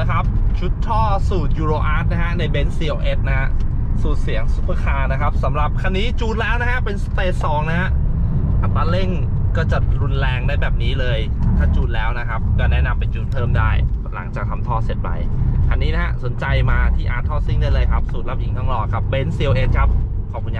นะครับ ชุดท่อสูตรยูโรอาร์ตนะฮะ ใน Benz CLS นะฮะ สูตรเสียงซูเปอร์คาร์นะครับสำหรับคันนี้จูนแล้วนะฮะ เป็นสเตจสองนะฮะ อัตราเร่งก็จะรุนแรงได้แบบนี้เลย ถ้าจูนแล้วนะครับ ก็แนะนำไปจูนเพิ่มได้ หลังจากทำท่อเสร็จไป คันนี้นะฮะ สนใจมาที่อาร์ท่อซิงได้เลยครับ สูตรรับหญิงทั้งหล่อครับเ Benz เอสครับ ขอบคุณยั